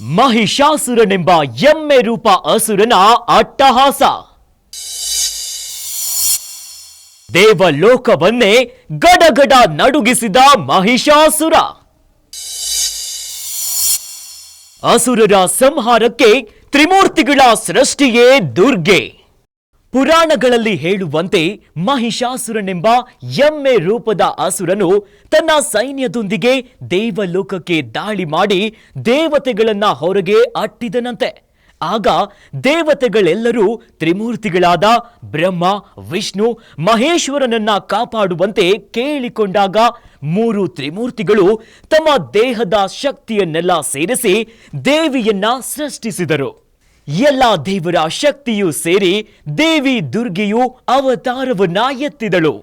ಮಹಿಷಾಸುರನೆಂಬ ಎಮ್ಮೆ ರೂಪ ಅಸುರನ ಅಟ್ಟಹಾಸ. ದೇವಲೋಕವನ್ನೇ ಗಡಗಡ ನಡುಗಿಸಿದ ಮಹಿಷಾಸುರ. ಅಸುರರ ಸಂಹಾರಕ್ಕೆ ತ್ರಿಮೂರ್ತಿಗಳ ಸೃಷ್ಟಿಯೇ ದುರ್ಗೆ. ಪುರಾಣಗಳಲ್ಲಿ ಹೇಳುವಂತೆ ಮಹಿಷಾಸುರನೆಂಬ ಎಮ್ಮೆ ರೂಪದ ಅಸುರನು ತನ್ನ ಸೈನ್ಯದೊಂದಿಗೆ ದೇವಲೋಕಕ್ಕೆ ದಾಳಿ ಮಾಡಿ ದೇವತೆಗಳನ್ನ ಹೊರಗೆ ಅಟ್ಟಿದನಂತೆ. ಆಗ ದೇವತೆಗಳೆಲ್ಲರೂ ತ್ರಿಮೂರ್ತಿಗಳಾದ ಬ್ರಹ್ಮ, ವಿಷ್ಣು, ಮಹೇಶ್ವರನನ್ನ ಕಾಪಾಡುವಂತೆ ಕೇಳಿಕೊಂಡಾಗ ಮೂರು ತ್ರಿಮೂರ್ತಿಗಳು ತಮ್ಮ ದೇಹದ ಶಕ್ತಿಯನ್ನೆಲ್ಲ ಸೇರಿಸಿ ದೇವಿಯನ್ನ ಸೃಷ್ಟಿಸಿದರು. ಎಲ್ಲ ದೇವರ ಶಕ್ತಿಯೂ ಸೇರಿ ದೇವಿ ದುರ್ಗೆಯು ಅವತಾರವನ್ನ ಎತ್ತಿದಳು.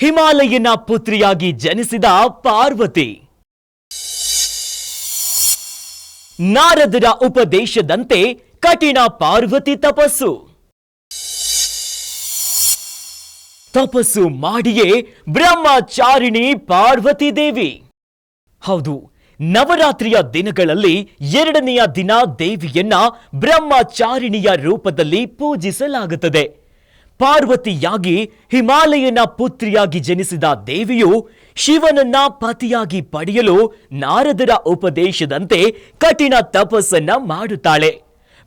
ಹಿಮಾಲಯನ ಪುತ್ರಿಯಾಗಿ ಜನಿಸಿದ ಪಾರ್ವತಿ. ನಾರದರ ಉಪದೇಶದಂತೆ ಕಠಿಣ ಪಾರ್ವತಿ ತಪಸ್ಸು. ತಪಸ್ಸು ಮಾಡಿಯೇ ಬ್ರಹ್ಮಚಾರಿಣಿ ಪಾರ್ವತಿ ದೇವಿ. ಹೌದು, ನವರಾತ್ರಿಯ ದಿನಗಳಲ್ಲಿ ಎರಡನೆಯ ದಿನ ದೇವಿಯನ್ನ ಬ್ರಹ್ಮಚಾರಿಣಿಯ ರೂಪದಲ್ಲಿ ಪೂಜಿಸಲಾಗುತ್ತದೆ. ಪಾರ್ವತಿಯಾಗಿ ಹಿಮಾಲಯನ ಪುತ್ರಿಯಾಗಿ ಜನಿಸಿದ ದೇವಿಯು ಶಿವನನ್ನ ಪತಿಯಾಗಿ ಪಡೆಯಲು ನಾರದರ ಉಪದೇಶದಂತೆ ಕಠಿಣ ತಪಸ್ಸನ್ನ ಮಾಡುತ್ತಾಳೆ.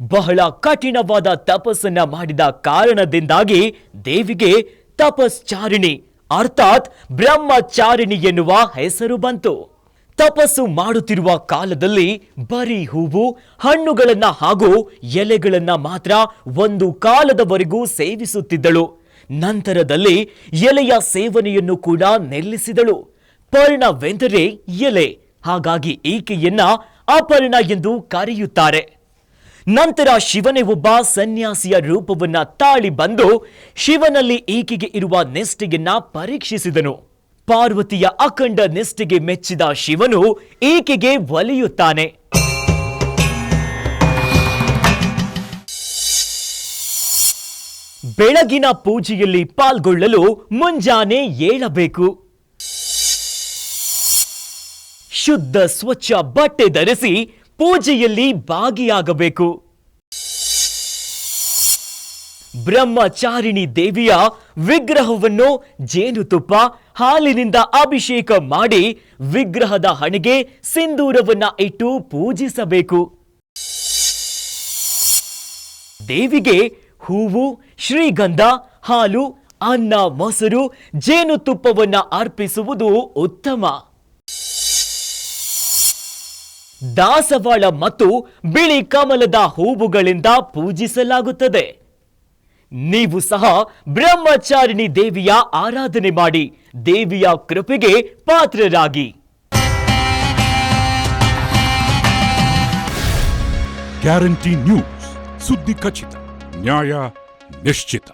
ಬಹಳ ಕಠಿಣವಾದ ತಪಸ್ಸನ್ನ ಮಾಡಿದ ಕಾರಣದಿಂದಾಗಿ ದೇವಿಗೆ ತಪಶ್ಚಾರಿಣಿ ಅರ್ಥಾತ್ ಬ್ರಹ್ಮಚಾರಿಣಿ ಎನ್ನುವ ಹೆಸರು ಬಂತು. ತಪಸ್ಸು ಮಾಡುತ್ತಿರುವ ಕಾಲದಲ್ಲಿ ಬರೀ ಹೂವು, ಹಣ್ಣುಗಳನ್ನ ಹಾಗೂ ಎಲೆಗಳನ್ನ ಮಾತ್ರ ಒಂದು ಕಾಲದವರೆಗೂ ಸೇವಿಸುತ್ತಿದ್ದಳು. ನಂತರದಲ್ಲಿ ಎಲೆಯ ಸೇವನೆಯನ್ನು ಕೂಡ ನಿಲ್ಲಿಸಿದಳು. ಪರ್ಣವೆಂದರೆ ಎಲೆ. ಹಾಗಾಗಿ ಈಕೆಯನ್ನ ಅಪರ್ಣ ಎಂದು ಕರೆಯುತ್ತಾರೆ. ನಂತರ ಶಿವನೇ ಒಬ್ಬ ಸನ್ಯಾಸಿಯ ರೂಪವನ್ನ ತಾಳಿ ಬಂದು ಶಿವನಲ್ಲಿ ಈಕೆಗೆ ಇರುವ ನಿಷ್ಠೆಯನ್ನ ಪರೀಕ್ಷಿಸಿದನು. ಪಾರ್ವತಿಯ ಅಖಂಡ ನಿಷ್ಠೆಗೆ ಮೆಚ್ಚಿದ ಶಿವನು ಈಕೆಗೆ ಒಲಿಯುತ್ತಾನೆ. ಬೆಳಗಿನ ಪೂಜೆಯಲ್ಲಿ ಪಾಲ್ಗೊಳ್ಳಲು ಮುಂಜಾನೆ ಏಳಬೇಕು. ಶುದ್ಧ ಸ್ವಚ್ಛ ಬಟ್ಟೆ ಧರಿಸಿ ಪೂಜೆಯಲ್ಲಿ ಭಾಗಿಯಾಗಬೇಕು. ಬ್ರಹ್ಮಚಾರಿಣಿ ದೇವಿಯ ವಿಗ್ರಹವನ್ನು ಜೇನುತುಪ್ಪ ಹಾಲಿನಿಂದ ಅಭಿಷೇಕ ಮಾಡಿ ವಿಗ್ರಹದ ಹಣೆಗೆ ಸಿಂಧೂರವನ್ನ ಇಟ್ಟು ಪೂಜಿಸಬೇಕು. ದೇವಿಗೆ ಹೂವು, ಶ್ರೀಗಂಧ, ಹಾಲು, ಅನ್ನ, ಮೊಸರು ಜೇನುತುಪ್ಪವನ್ನ ಅರ್ಪಿಸುವುದು ಉತ್ತಮ. ದಾಸವಾಳ ಮತ್ತು ಬಿಳಿ ಕಮಲದ ಹೂವುಗಳಿಂದ ಪೂಜಿಸಲಾಗುತ್ತದೆ. ನೀವು ಸಹ ಬ್ರಹ್ಮಚಾರಿಣಿ ದೇವಿಯ ಆರಾಧನೆ ಮಾಡಿ ದೇವಿಯ ಕೃಪೆಗೆ ಪಾತ್ರರಾಗಿ. ಗ್ಯಾರಂಟಿ ನ್ಯೂಸ್, ಸುದ್ದಿ ಖಚಿತ, ನ್ಯಾಯ ನಿಶ್ಚಿತ.